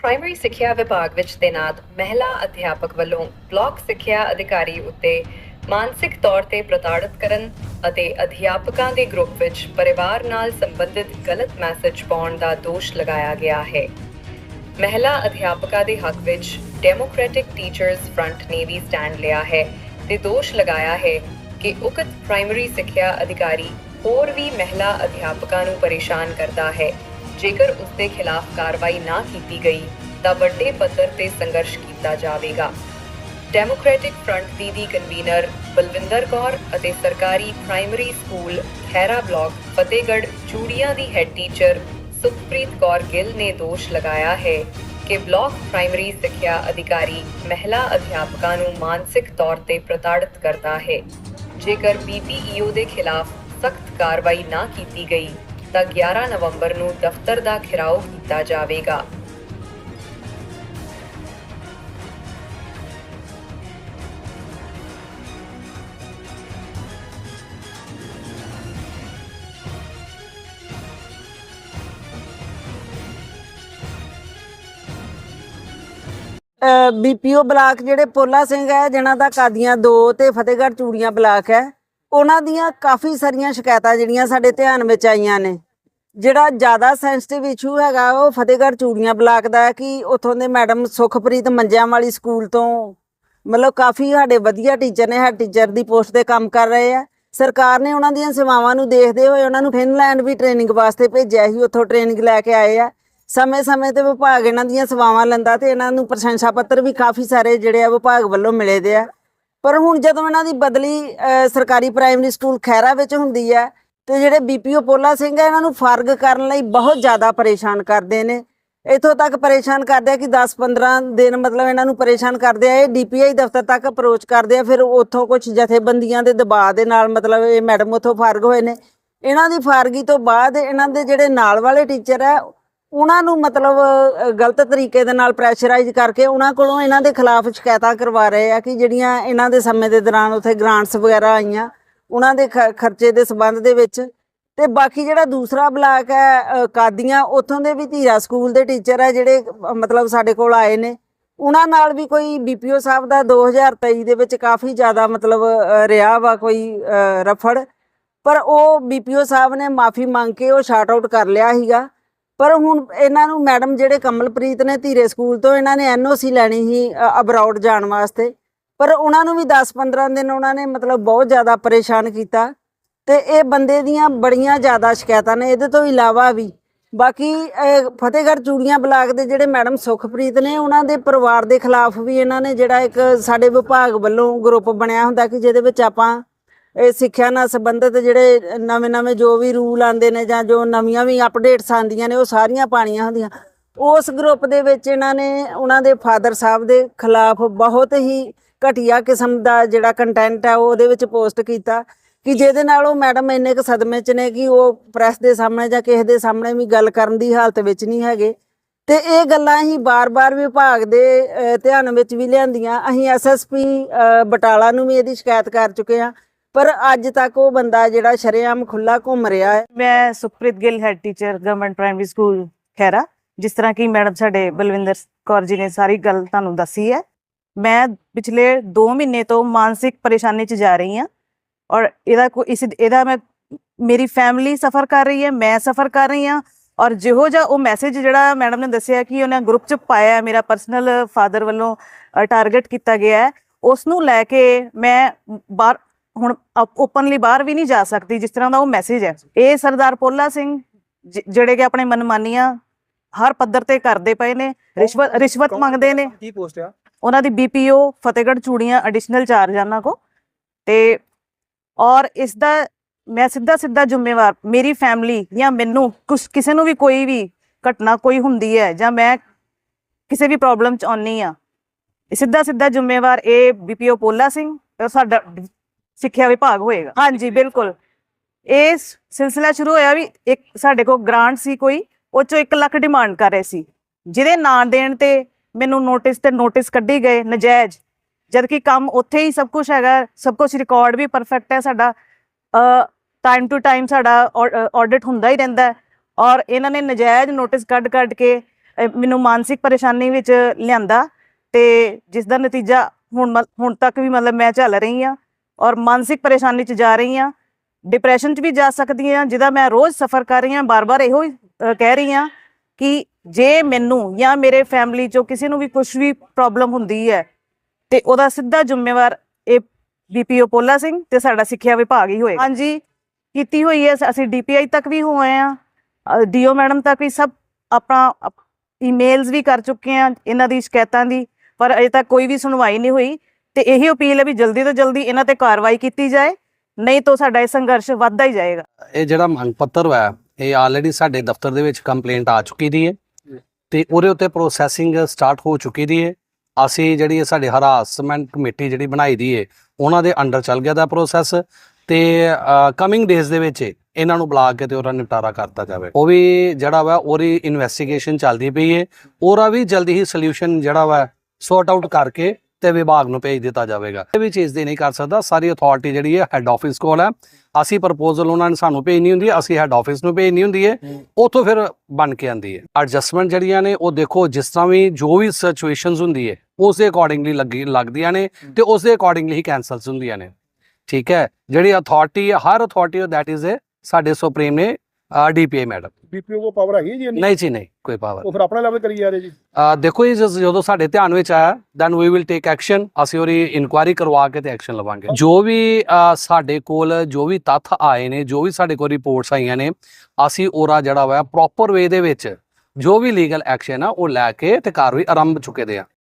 Primary ਸਿੱਖਿਆ ਵਿਭਾਗ ਵਿੱਚ ਤੈਨਾਤ ਮਹਿਲਾ ਅਧਿਆਪਕ ਵੱਲੋਂ ਬਲਾਕ ਸਿੱਖਿਆ ਅਧਿਕਾਰੀ ਉੱਤੇ ਮਾਨਸਿਕ ਤੌਰ ਤੇ ਪ੍ਰਤਾੜਿਤ ਕਰਨ ਅਤੇ ਅਧਿਆਪਕਾਂ ਦੇ ਗਰੁੱਪ ਵਿੱਚ ਪਰਿਵਾਰ ਨਾਲ ਸੰਬੰਧਿਤ ਗਲਤ ਮੈਸੇਜ ਪਾਉਣ ਦਾ ਦੋਸ਼ ਲਗਾਇਆ ਗਿਆ ਹੈ। ਮਹਿਲਾ ਅਧਿਆਪਕਾਂ ਦੇ ਹੱਕ ਵਿੱਚ ਡੈਮੋਕ੍ਰੈਟਿਕ ਟੀਚਰਸ ਫਰੰਟ ਨੇ ਵੀ ਸਟੈਂਡ ਲਿਆ ਹੈ ਤੇ ਦੋਸ਼ ਲਗਾਇਆ ਹੈ ਕਿ ਉਕਤ ਪ੍ਰਾਇਮਰੀ ਸਿੱਖਿਆ ਅਧਿਕਾਰੀ ਹੋਰ ਵੀ ਮਹਿਲਾ ਅਧਿਆਪਕਾਂ ਨੂੰ ਪਰੇਸ਼ਾਨ ਕਰਦਾ ਹੈ। ਜੇਕਰ ਉਸ ਦੇ ਖਿਲਾਫ ਕਾਰਵਾਈ ਨਾ ਕੀਤੀ ਗਈ, ਤਾਂ ਵੱਡੇ ਪੱਧਰ ਤੇ ਸੰਘਰਸ਼ ਕੀਤਾ ਜਾਵੇਗਾ। ਡੈਮੋਕ੍ਰੈਟਿਕ ਫਰੰਟ ਦੀ ਦੀ ਕਨਵੀਨਰ ਬਲਵਿੰਦਰ ਕੌਰ ਅਤੇ ਸਰਕਾਰੀ primary school Khaira block Fatehgarh Churian ਦੀ ਹੈੱਡ ਟੀਚਰ ਸੁਖਪ੍ਰੀਤ ਕੌਰ ਗਿੱਲ ਨੇ ਦੋਸ਼ ਲਗਾਇਆ ਹੈ ਕਿ ਬਲਾਕ ਪ੍ਰਾਇਮਰੀ ਸਿੱਖਿਆ ਅਧਿਕਾਰੀ ਮਹਿਲਾ ਅਧਿਆਪਕਾਂ ਨੂੰ ਮਾਨਸਿਕ ਤੌਰ ਤੇ ਪ੍ਰਤਾੜਿਤ ਕਰਦਾ ਹੈ। ਜੇਕਰ ਬੀਪੀਈਓ ਦੇ ਖਿਲਾਫ ਸਖਤ ਕਾਰਵਾਈ ਨਾ ਕੀਤੀ ਗਈ ਤਾਂ 11 ਨਵੰਬਰ ਨੂੰ ਦਫ਼ਤਰ ਦਾ ਘਿਰਾਓ ਕੀਤਾ ਜਾਵੇਗਾ। ਬੀਪੀਓ ਬਲਾਕ ਜਿਹੜੇ ਪੋਲਾ ਸਿੰਘ ਹੈ, ਜਿਨ੍ਹਾਂ ਦਾ ਕਾਦੀਆਂ 2 ਤੇ ਫਤਿਹਗੜ੍ਹ ਚੂੜੀਆਂ ਬਲਾਕ ਹੈ ਉਹਨਾਂ ਦੀਆਂ ਕਾਫੀ ਸਾਰੀਆਂ ਸ਼ਿਕਾਇਤਾਂ ਜਿਹੜੀਆਂ ਸਾਡੇ ਧਿਆਨ ਵਿੱਚ ਆਈਆਂ ਨੇ। ਜਿਹੜਾ ਜ਼ਿਆਦਾ ਸੈਂਸਿਟਿਵ ਇਸ਼ੂ ਹੈਗਾ, ਉਹ ਫਤਿਹਗੜ੍ਹ ਚੂੜੀਆਂ ਬਲਾਕ ਦਾ ਹੈ ਕਿ ਉੱਥੋਂ ਦੇ ਮੈਡਮ ਸੁਖਪ੍ਰੀਤ ਮੰਜਿਆਂ ਵਾਲੀ ਸਕੂਲ ਤੋਂ ਮਤਲਬ ਕਾਫੀ ਸਾਡੇ ਵਧੀਆ ਟੀਚਰ ਨੇ, ਹੈਡ ਟੀਚਰ ਦੀ ਪੋਸਟ ਤੇ ਕੰਮ ਕਰ ਰਹੇ ਆ। ਸਰਕਾਰ ਨੇ ਉਹਨਾਂ ਦੀਆਂ ਸੇਵਾਵਾਂ ਨੂੰ ਦੇਖਦੇ ਹੋਏ ਉਹਨਾਂ ਨੂੰ ਫਿਨਲੈਂਡ ਵੀ ਟ੍ਰੇਨਿੰਗ ਵਾਸਤੇ ਭੇਜਿਆ ਸੀ, ਉੱਥੋਂ ਟ੍ਰੇਨਿੰਗ ਲੈ ਕੇ ਆਏ ਆ। ਸਮੇਂ-ਸਮੇਂ ਤੇ ਵਿਭਾਗ ਇਹਨਾਂ ਦੀਆਂ ਸੇਵਾਵਾਂ ਲੈਂਦਾ ਤੇ ਇਹਨਾਂ ਨੂੰ ਪ੍ਰਸ਼ੰਸਾ ਪੱਤਰ ਵੀ ਕਾਫੀ ਸਾਰੇ ਜਿਹੜੇ ਆ ਵਿਭਾਗ ਵੱਲੋਂ ਮਿਲੇ ਦੇ ਆ। ਪਰ ਹੁਣ ਜਦੋਂ ਇਹਨਾਂ ਦੀ ਬਦਲੀ ਸਰਕਾਰੀ ਪ੍ਰਾਇਮਰੀ ਸਕੂਲ ਖੈਰਾ ਵਿੱਚ ਹੁੰਦੀ ਹੈ, ਤੇ ਜਿਹੜੇ ਬੀਪੀਓ ਪੋਲਾ ਸਿੰਘ ਆ ਇਹਨਾਂ ਨੂੰ ਫਰਗ ਕਰਨ ਲਈ ਬਹੁਤ ਜ਼ਿਆਦਾ ਪਰੇਸ਼ਾਨ ਕਰਦੇ ਨੇ। ਇਥੋਂ ਤੱਕ ਪਰੇਸ਼ਾਨ ਕਰਦੇ ਆ ਕਿ 10-15 ਦਿਨ ਮਤਲਬ ਇਹਨਾਂ ਨੂੰ ਪਰੇਸ਼ਾਨ ਕਰਦੇ ਆ, ਇਹ ਡੀਪੀਆਈ ਦਫ਼ਤਰ ਤੱਕ ਅਪਰੋਚ ਕਰਦੇ ਆ, ਫਿਰ ਉੱਥੋਂ ਕੁਝ ਜਥੇਬੰਦੀਆਂ ਦੇ ਦਬਾਅ ਦੇ ਨਾਲ ਮਤਲਬ ਇਹ ਮੈਡਮ ਉੱਥੋਂ ਫਰਗ ਹੋਏ ਨੇ। ਇਹਨਾਂ ਦੀ ਫਾਰਗੀ ਤੋਂ ਬਾਅਦ ਇਹਨਾਂ ਦੇ ਜਿਹੜੇ ਨਾਲ ਵਾਲੇ ਟੀਚਰ ਆ ਉਹਨਾਂ ਨੂੰ ਮਤਲਬ ਗਲਤ ਤਰੀਕੇ ਦੇ ਨਾਲ ਪ੍ਰੈਸ਼ਰਾਈਜ਼ ਕਰਕੇ ਉਹਨਾਂ ਕੋਲੋਂ ਇਹਨਾਂ ਦੇ ਖਿਲਾਫ ਸ਼ਿਕਾਇਤਾਂ ਕਰਵਾ ਰਹੇ ਆ ਕਿ ਜਿਹੜੀਆਂ ਇਹਨਾਂ ਦੇ ਸਮੇਂ ਦੇ ਦੌਰਾਨ ਉੱਥੇ ਗ੍ਰਾਂਟਸ ਵਗੈਰਾ ਆਈਆਂ, ਉਹਨਾਂ ਦੇ ਖ- ਖਰਚੇ ਦੇ ਸਬੰਧ ਦੇ ਵਿੱਚ। ਤੇ ਬਾਕੀ ਜਿਹੜਾ ਦੂਸਰਾ ਬਲਾਕ ਹੈ ਕਾਦੀਆਂ, ਉੱਥੋਂ ਦੇ ਵੀ ਧੀਰਾ ਸਕੂਲ ਦੇ ਟੀਚਰ ਹੈ ਜਿਹੜੇ ਮਤਲਬ ਸਾਡੇ ਕੋਲ ਆਏ ਨੇ। ਉਹਨਾਂ ਨਾਲ ਵੀ ਕੋਈ ਬੀਪੀਓ ਸਾਹਿਬ ਦਾ 2023 ਦੇ ਵਿੱਚ ਕਾਫੀ ਜ਼ਿਆਦਾ ਮਤਲਬ ਰਿਹਾ ਵਾ ਕੋਈ ਰਫੜ। ਪਰ ਉਹ ਬੀਪੀਓ ਸਾਹਿਬ ਨੇ ਮਾਫੀ ਮੰਗ ਕੇ ਉਹ ਸ਼ਾਰਟ ਆਊਟ ਕਰ ਲਿਆ ਸੀਗਾ। ਪਰ ਹੁਣ ਇਹਨਾਂ ਨੂੰ ਮੈਡਮ ਜਿਹੜੇ ਕਮਲਪ੍ਰੀਤ ਨੇ ਧੀਰੇ ਸਕੂਲ ਤੋਂ, ਇਹਨਾਂ ਨੇ ਐਨਓਸੀ ਲੈਣੀ ਸੀ ਅਬਰਾਊਡ ਜਾਣ ਵਾਸਤੇ। ਪਰ ਉਹਨਾਂ ਨੂੰ ਵੀ 10-15 ਦਿਨ ਉਹਨਾਂ ਨੇ ਮਤਲਬ ਬਹੁਤ ਜ਼ਿਆਦਾ ਪਰੇਸ਼ਾਨ ਕੀਤਾ। ਤੇ ਇਹ ਬੰਦੇ ਦੀਆਂ ਬੜੀਆਂ ਜ਼ਿਆਦਾ ਸ਼ਿਕਾਇਤਾਂ ਨੇ, ਇਹਦੇ ਤੋਂ ਇਲਾਵਾ ਵੀ ਬਾਕੀ ਫਤਿਹਗੜ੍ਹ ਚੂੜੀਆਂ ਬਲਾਕ ਦੇ ਜਿਹੜੇ ਮੈਡਮ ਸੁਖਪ੍ਰੀਤ ਨੇ, ਉਹਨਾਂ ਦੇ ਪਰਿਵਾਰ ਦੇ ਖਿਲਾਫ ਵੀ ਇਹਨਾਂ ਨੇ ਜਿਹੜਾ ਇੱਕ ਸਾਡੇ ਵਿਭਾਗ ਵੱਲੋਂ ਗਰੁੱਪ ਬਣਿਆ ਹੁੰਦਾ ਕਿ ਜਿਹਦੇ ਵਿੱਚ ਆਪਾਂ ਇਹ ਸਿੱਖਿਆ ਨਾਲ ਸੰਬੰਧਿਤ ਜਿਹੜੇ ਨਵੇਂ-ਨਵੇਂ ਜੋ ਵੀ ਰੂਲ ਆਉਂਦੇ ਨੇ ਜਾਂ ਜੋ ਨਵੀਆਂ ਵੀ ਅਪਡੇਟਸ ਆਉਂਦੀਆਂ ਨੇ ਉਹ ਸਾਰੀਆਂ ਪਾਣੀਆਂ ਹੁੰਦੀਆਂ। ਉਸ ਗਰੁੱਪ ਦੇ ਵਿੱਚ ਇਹਨਾਂ ਨੇ ਉਹਨਾਂ ਦੇ ਫਾਦਰ ਸਾਹਿਬ ਦੇ ਖਿਲਾਫ ਬਹੁਤ ਹੀ ਘਟੀਆ ਕਿਸਮ ਦਾ ਜਿਹੜਾ ਕੰਟੈਂਟ ਹੈ ਉਹ ਉਹਦੇ ਵਿੱਚ ਪੋਸਟ ਕੀਤਾ ਕਿ ਜਿਹਦੇ ਨਾਲ ਉਹ ਮੈਡਮ ਇੰਨੇ ਕੁ ਸਦਮੇ 'ਚ ਨੇ ਕਿ ਉਹ ਪ੍ਰੈਸ ਦੇ ਸਾਹਮਣੇ ਜਾਂ ਕਿਸੇ ਦੇ ਸਾਹਮਣੇ ਵੀ ਗੱਲ ਕਰਨ ਦੀ ਹਾਲਤ ਵਿੱਚ ਨਹੀਂ ਹੈਗੇ। ਤੇ ਇਹ ਗੱਲਾਂ ਹੀ ਬਾਰ-ਬਾਰ ਵਿਭਾਗ ਦੇ ਧਿਆਨ ਵਿੱਚ ਵੀ ਲਿਆਂਦੀਆਂ। ਅਸੀਂ ਐਸਐਸਪੀ ਬਟਾਲਾ ਨੂੰ ਵੀ ਇਹਦੀ ਸ਼ਿਕਾਇਤ ਕਰ ਚੁੱਕੇ ਹਾਂ। ਪਰ ਅੱਜ ਤੱਕ ਉਹ ਬੰਦਾ ਜਿਹੜਾ ਸ਼ਰੇਆਮ ਖੁੱਲਾ ਘੁੰਮ ਰਿਹਾ ਹੈ। ਮੈਂ Sukhpreet Gill head teacher government primary school Khaira ਜਿਸ ਤਰ੍ਹਾਂ ਕਿ ਮੈਡਮ ਸਾਡੇ ਬਲਵਿੰਦਰ ਕੌਰ ਜੀ ਨੇ ਸਾਰੀ ਗੱਲ ਤੁਹਾਨੂੰ ਦੱਸੀ ਹੈ। ਮੈਂ ਪਿਛਲੇ 2 ਮਹੀਨੇ ਤੋਂ ਮਾਨਸਿਕ ਪਰੇਸ਼ਾਨੀ 'ਚ ਜਾ ਰਹੀ ਹਾਂ ਔਰ ਇਹਦਾ ਕੋਈ ਇਸ, ਇਹਦਾ ਮੈਂ, ਮੇਰੀ ਫੈਮਿਲੀ ਸਫਰ ਕਰ ਰਹੀ ਹੈ, ਮੈਂ ਸਫਰ ਕਰ ਰਹੀ ਹਾਂ ਔਰ ਜਿਹੋ ਜਿਹਾ ਉਹ ਮੈਸੇਜ ਜਿਹੜਾ ਮੈਡਮ ਨੇ ਦੱਸਿਆ ਕਿ ਉਹਨੇ ਗਰੁੱਪ 'ਚ ਪਾਇਆ ਮੇਰਾ ਪਰਸਨਲ ਫਾਦਰ ਵੱਲੋਂ ਟਾਰਗੇਟ ਕੀਤਾ ਗਿਆ ਹੈ ਉਸ ਨੂੰ ਲੈ ਕੇ ਮੈਂ ਬਾਹਰ ਹੁਣ ਓਪਨਲੀ ਬਾਹਰ ਵੀ ਨਹੀਂ ਜਾ ਸਕਦੀ ਜਿਸ ਤਰ੍ਹਾਂ ਦਾ ਉਹ ਮੈਸੇਜ ਹੈ। ਇਹ ਸਰਦਾਰ ਪੋਲਾ ਸਿੰਘ ਜਿਹੜੇ ਕਿ ਆਪਣੇ ਮਨਮਾਨੀਆਂ ਹਰ ਪੱਧਰ ਤੇ ਕਰਦੇ ਪਏ ਨੇ ਰਿਸ਼ਵਤ ਰਿਸ਼ਵਤ ਮੰਗਦੇ ਨੇ। ਕੀ ਪੋਸਟ ਆ? ਉਹਨਾਂ ਦੀ BPO Fatehgarh Churian additional charge ਆ ਉਹਨਾਂ ਕੋ। ਤੇ ਔਰ ਇਸ ਦਾ ਮੈਂ ਸਿੱਧਾ ਸਿੱਧਾ ਜ਼ਿੰਮੇਵਾਰ ਮੇਰੀ ਫੈਮਿਲੀ ਜਾਂ ਮੈਨੂੰ ਕੁਛ ਕਿਸੇ ਨੂੰ ਵੀ ਕੋਈ ਵੀ ਘਟਨਾ ਕੋਈ ਹੁੰਦੀ ਹੈ ਜਾਂ ਮੈਂ ਕਿਸੇ ਵੀ ਪ੍ਰੋਬਲਮ ਚ ਆਉਣੀ ਆ ਸਿੱਧਾ ਸਿੱਧਾ ਜ਼ਿੰਮੇਵਾਰ ਇਹ ਬੀਪੀਓ ਪੋਲਾ ਸਿੰਘ ਤੇ ਸਾਡਾ ਸਿੱਖਿਆ ਵਿਭਾਗ ਹੋਏਗਾ। ਹਾਂਜੀ ਬਿਲਕੁਲ। ਇਹ ਸਿਲਸਿਲਾ ਸ਼ੁਰੂ ਹੋਇਆ ਵੀ ਇੱਕ ਸਾਡੇ ਕੋਲ ਗ੍ਰਾਂਟ ਸੀ ਕੋਈ ਉਹ ਚੋਂ 1 ਲੱਖ ਡਿਮਾਂਡ ਕਰ ਰਹੇ ਸੀ। ਜਿਹਦੇ ਨਾਂ ਦੇਣ ਤੇ ਮੈਨੂੰ ਨੋਟਿਸ ਤੇ ਨੋਟਿਸ ਕੱਢੀ ਗਏ ਨਜਾਇਜ਼। ਜਦ ਕਿ ਕੰਮ ਉੱਥੇ ਹੀ ਸਭ ਕੁਝ ਹੈਗਾ ਸਭ ਕੁਝ ਰਿਕਾਰਡ ਵੀ ਪਰਫੈਕਟ ਹੈ ਸਾਡਾ। ਟਾਈਮ ਟੂ ਟਾਈਮ ਸਾਡਾ ਆਡਿਟ ਹੁੰਦਾ ਹੀ ਰਹਿੰਦਾ ਔਰ ਇਹਨਾਂ ਨੇ ਨਜਾਇਜ਼ ਨੋਟਿਸ ਕੱਢ ਕੱਢ ਕੇ ਮੈਨੂੰ ਮਾਨਸਿਕ ਪਰੇਸ਼ਾਨੀ ਵਿੱਚ ਲਿਆਂਦਾ ਤੇ ਜਿਸ ਦਾ ਨਤੀਜਾ ਹੁਣ ਮ- ਹੁਣ ਤੱਕ ਵੀ ਮਤਲਬ ਮੈਂ ਝੱਲ ਰਹੀ ਹਾਂ। ਔਰ ਮਾਨਸਿਕ ਪਰੇਸ਼ਾਨੀ 'ਚ ਜਾ ਰਹੀ ਹਾਂ ਡਿਪਰੈਸ਼ਨ 'ਚ ਵੀ ਜਾ ਸਕਦੀ ਹਾਂ ਜਿਹਦਾ ਮੈਂ ਰੋਜ਼ ਸਫਰ ਕਰ ਰਹੀ ਹਾਂ ਬਾਰ-ਬਾਰ ਇਹੋ ਹੀ ਕਹਿ ਰਹੀ ਹਾਂ ਕਿ ਜੇ ਮੈਨੂੰ ਜਾਂ ਮੇਰੇ ਫੈਮਿਲੀ 'ਚੋਂ ਕਿਸੇ ਨੂੰ ਵੀ ਕੁਝ ਵੀ ਪ੍ਰੋਬਲਮ ਹੁੰਦੀ ਹੈ ਤੇ ਉਹਦਾ ਸਿੱਧਾ ਜ਼ਿੰਮੇਵਾਰ ਇਹ ਬੀਪੀਓ ਪੋਲਾ ਸਿੰਘ ਤੇ ਸਾਡਾ ਸਿੱਖਿਆ ਵਿਭਾਗ ਹੀ ਹੋਏਗਾ। ਹਾਂਜੀ। ਕੀਤੀ ਹੋਈ ਹੈ ਅਸੀਂ ਡੀਪੀਆਈ ਤੱਕ ਵੀ ਹੋਏ ਆ। ਡੀਓ ਮੈਡਮ ਤੱਕ ਵੀ ਸਭ ਆਪਣਾ ਈਮੇਲਸ ਵੀ ਕਰ ਚੁੱਕੇ ਆ ਇਹਨਾਂ ਦੀ ਸ਼ਿਕਾਇਤਾਂ ਦੀ ਪਰ ਅਜੇ ਤੱਕ ਕੋਈ ਵੀ ਸੁਣਵਾਈ ਨਹੀਂ ਹੋਈ। ਤੇ ਇਹੀ ਅਪੀਲ ਹੈ ਵੀ ਜਲਦੀ ਤੋਂ ਜਲਦੀ ਇਹਨਾਂ ਤੇ ਕਾਰਵਾਈ ਕੀਤੀ ਜਾਏ, ਨਹੀਂ ਤਾਂ ਸਾਡਾ ਇਹ ਸੰਘਰਸ਼ ਵੱਧਦਾ ਹੀ ਜਾਏਗਾ। ਇਹ ਜਿਹੜਾ ਮੰਗ ਪੱਤਰ ਹੈ ਇਹ ਆਲਰੇਡੀ ਸਾਡੇ ਦਫ਼ਤਰ ਦੇ ਵਿੱਚ ਕੰਪਲੇਂਟ ਆ ਚੁੱਕੀ ਦੀ ਹੈ ਤੇ ਉਹਦੇ ਉੱਤੇ ਪ੍ਰੋਸੈਸਿੰਗ ਸਟਾਰਟ ਹੋ ਚੁੱਕੀ ਦੀ ਹੈ। ਅਸੀਂ ਜਿਹੜੀ ਸਾਡੇ ਹਰਾਸਮੈਂਟ ਕਮੇਟੀ ਜਿਹੜੀ ਬਣਾਈ ਦੀ ਹੈ, ਉਹਨਾਂ ਦੇ ਅੰਡਰ ਚੱਲ ਗਿਆ ਦਾ ਪ੍ਰੋਸੈਸ ਤੇ ਕਮਿੰਗ ਡੇਜ਼ ਦੇ ਵਿੱਚ ਇਹਨਾਂ ਨੂੰ ਬੁਲਾ ਕੇ ਤੇ ਉਹਦਾ ਨਿਪਟਾਰਾ ਕਰਤਾ ਜਾਵੇ। ਉਹ ਵੀ ਜਿਹੜਾ ਵਾ, ਉਹਦੀ ਇਨਵੈਸਟੀਗੇਸ਼ਨ ਚੱਲਦੀ ਪਈ ਹੈ। ਉਹਦਾ ਵੀ ਜਲਦੀ ਹੀ ਸੋਲੂਸ਼ਨ ਜਿਹੜਾ ਵਾ ਸੌਰਟ ਆਊਟ ਕਰਕੇ ਤੇ ਵਿਭਾਗ ਨੂੰ ਭੇਜ ਦਿੱਤਾ ਜਾਵੇਗਾ। ਇਹ ਵੀ ਚੀਜ਼ ਦੀ ਨਹੀਂ ਕਰ ਸਕਦਾ। ਸਾਰੀ ਅਥਾਰਟੀ ਜਿਹੜੀ ਹੈ ਹੈੱਡ ਆਫਿਸ ਕੋਲ ਹੈ। ਅਸੀਂ ਪ੍ਰਪੋਜ਼ਲ ਉਹਨਾਂ ਨੇ ਸਾਨੂੰ ਭੇਜਣੀ ਹੁੰਦੀ ਹੈ ਅਸੀਂ ਹੈੱਡ ਆਫਿਸ ਨੂੰ ਭੇਜਣੀ ਹੁੰਦੀ ਹੈ। ਉਥੋਂ ਫਿਰ ਬਣ ਕੇ ਆਂਦੀ ਹੈ। ਐਡਜਸਟਮੈਂਟ ਜਿਹੜੀਆਂ ਨੇ ਉਹ ਦੇਖੋ ਜਿਸ ਤਰ੍ਹਾਂ ਵੀ ਜੋ ਵੀ ਸਿਚੁਏਸ਼ਨਸ ਹੁੰਦੀ ਹੈ ਉਸ ਦੇ ਅਕੋਰਡਿੰਗਲੀ ਲੱਗੀ ਲੱਗਦੀਆਂ ਨੇ ਤੇ ਉਸ ਦੇ ਅਕੋਰਡਿੰਗਲੀ ਹੀ ਕੈਨਸਲਸ ਹੁੰਦੀਆਂ ਨੇ। ਠੀਕ ਹੈ? ਜਿਹੜੀ ਅਥਾਰਟੀ ਹੈ ਹਰ ਅਥਾਰਟੀ ਦੈਟ ਇਜ਼ ਸਾਡੇ ਸੁਪਰੀਮ ਨੇ ਡੀਪੀਏ ਮੈਡਮ ਬੀਪੀਓ ਕੋ ਪਾਵਰ ਹੈਗੀ ਜੀ ਇੰਨੀ? ਨਹੀਂ ਜੀ ਨਹੀਂ ਕੋਈ ਪਾਵਰ ਉਹ ਫਿਰ ਆਪਣਾ ਲੈਵਲ ਕਰੀ ਜਾ ਰਹੇ ਜੀ। ਅਹ ਦੇਖੋ ਇਹ ਜਦ- ਜਦੋਂ ਸਾਡੇ ਧਿਆਨ ਵਿੱਚ ਆਇਆ then we will take action ਅਸੀਂ ਉਹਦੀ ਇਨਕੁਆਇਰੀ ਕਰਵਾ ਕੇ ਤੇ ਐਕਸ਼ਨ ਲਵਾਂਗੇ। ਜੋ ਵੀ ਅਹ, ਸਾਡੇ ਕੋਲ ਜੋ ਵੀ ਤੱਥ ਆਏ ਨੇ ਜੋ ਵੀ ਸਾਡੇ ਕੋਲ ਰਿਪੋਰਟਸ ਆਈਆਂ ਨੇ ਅਸੀਂ ਉਹਦਾ ਜਿਹੜਾ ਵਾ ਪ੍ਰੋਪਰ ਵੇ ਦੇ ਵਿੱਚ ਜੋ ਵੀ ਲੀਗਲ ਐਕਸ਼ਨ ਆ ਉਹ ਲੈ ਕੇ ਤੇ ਕਾਰਵਾਈ ਆਰੰਭ ਚੁੱਕੇ ਦੇ ਆ।